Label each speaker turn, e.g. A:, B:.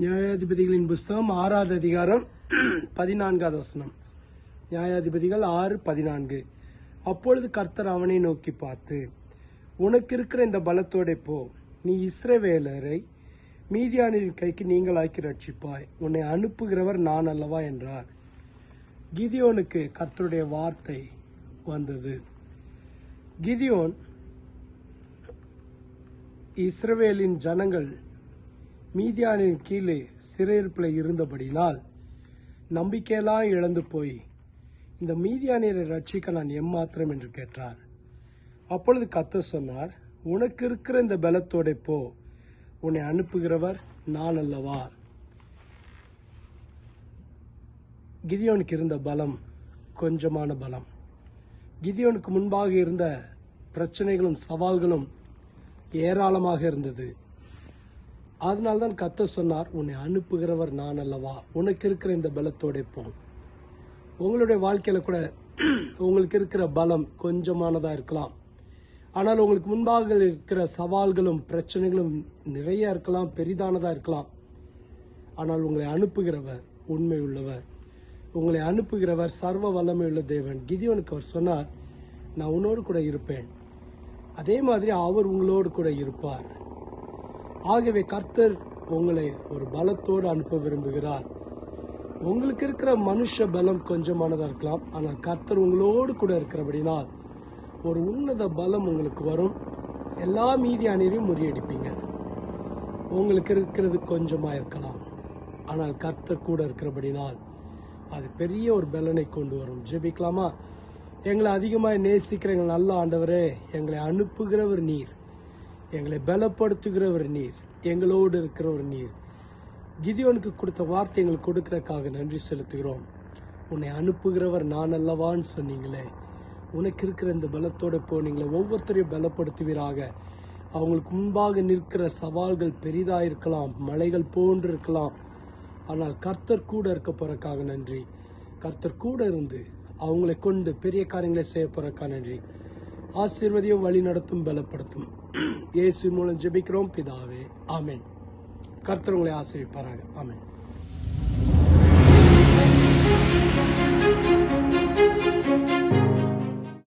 A: நியாயாதிபதிகளின் புஸ்தகம் ஆறாவது அதிகாரம் பதினான்காவது வசனம். நியாயாதிபதிகள் ஆறு பதினான்கு. அப்பொழுது கர்த்தர் அவனை நோக்கி பார்த்து உனக்கு இருக்கிற இந்த பலத்தோட போ. நீ இஸ்ரவேலரை மீதியானின் கைக்கு நீங்களாக்கி ரட்சிப்பாய். உன்னை அனுப்புகிறவர் நான் அல்லவா? என்றார். கிதியோனுக்கு கர்த்தருடைய வார்த்தை வந்தது. கிதியோன் இஸ்ரவேலின் ஜனங்கள் மீதியானின் கீழே சிறையிருப்பில் இருந்தபடினால் நம்பிக்கையெல்லாம் இழந்து போய் இந்த மீதியானியரை ரட்சிக்க நான் எம்மாத்திரம் என்று கேட்டார். அப்பொழுது கத்த சொன்னார் உனக்கு இருக்கிற இந்த பலத்தோட போ. உன்னை அனுப்புகிறவர் நான் அல்லவா? கிதியோனுக்கு இருந்த பலம் கொஞ்சமான பலம். கிதியோனுக்கு முன்பாக இருந்த பிரச்சனைகளும் சவால்களும் ஏராளமாக இருந்தது. அதனால்தான் கத்த சொன்னார் உன்னை அனுப்புகிறவர் நான் அல்லவா? உனக்கு இருக்கிற இந்த பலத்தோட போ. உங்களுடைய வாழ்க்கையில கூட உங்களுக்கு இருக்கிற பலம் கொஞ்சமானதா இருக்கலாம். ஆனால் உங்களுக்கு முன்பாக இருக்கிற சவால்களும் பிரச்சனைகளும் நிறைய இருக்கலாம் பெரிதானதா இருக்கலாம். ஆனால் உங்களை அனுப்புகிறவர் உண்மை உள்ளவர். உங்களை அனுப்புகிறவர் சர்வ வல்லமை உள்ள தேவன். கிதியோனுக்கு அவர் சொன்னார் நான் உன்னோடு கூட இருப்பேன். அதே மாதிரி அவர் உங்களோடு கூட இருப்பார். ஆகவே கர்த்தர் உங்களை ஒரு பலத்தோடு அனுப்ப விரும்புகிறார். உங்களுக்கு இருக்கிற மனுஷ பலம் கொஞ்சமானதாக இருக்கலாம். ஆனால் கர்த்தர் உங்களோடு கூட இருக்கிறபடினால் ஒரு உன்னத பலம் உங்களுக்கு வரும். எல்லா மீதி அணியரையும் முறியடிப்பீங்க. உங்களுக்கு இருக்கிறது கொஞ்சமாக இருக்கலாம். ஆனால் கர்த்தர் கூட இருக்கிறபடினால் அது பெரிய ஒரு பலனை கொண்டு வரும். ஜெபிக்கலாமா? எங்களை அதிகமாக நேசிக்கிற எங்கள் நல்ல ஆண்டவரே எங்களை அனுப்புகிறவர் நீர். எங்களை பலப்படுத்துகிறவர் நீர் எங்களோடு இருக்கிறவர் நீர். கிதியோனுக்கு கொடுத்த வார்த்தை எங்களுக்கு கொடுக்கறதுக்காக நன்றி செலுத்துகிறோம். உன்னை அனுப்புகிறவர் நான் அல்லவான்னு சொன்னீங்களே. உனக்கு இருக்கிற இந்த பலத்தோட போனீங்களே ஒவ்வொருத்தரையும் பலப்படுத்துவீராக. அவங்களுக்கு முன்பாக நிற்கிற சவால்கள் பெரிதாக இருக்கலாம் மலைகள் போன்று இருக்கலாம் ஆனால் கர்த்தர் கூட இருக்க போறக்காக நன்றி. கர்த்தர் கூட இருந்து அவங்களை கொண்டு பெரிய காரியங்களை செய்ய போறக்கா நன்றி. ஆசீர்வதியும் வழி நடத்தும் பலப்படுத்தும். இயேசு மூலம் ஜெபிக்கிறோம் பிதாவே. ஆமேன். கர்த்தர் உங்களை ஆசீர்விப்பாராக. ஆமேன்.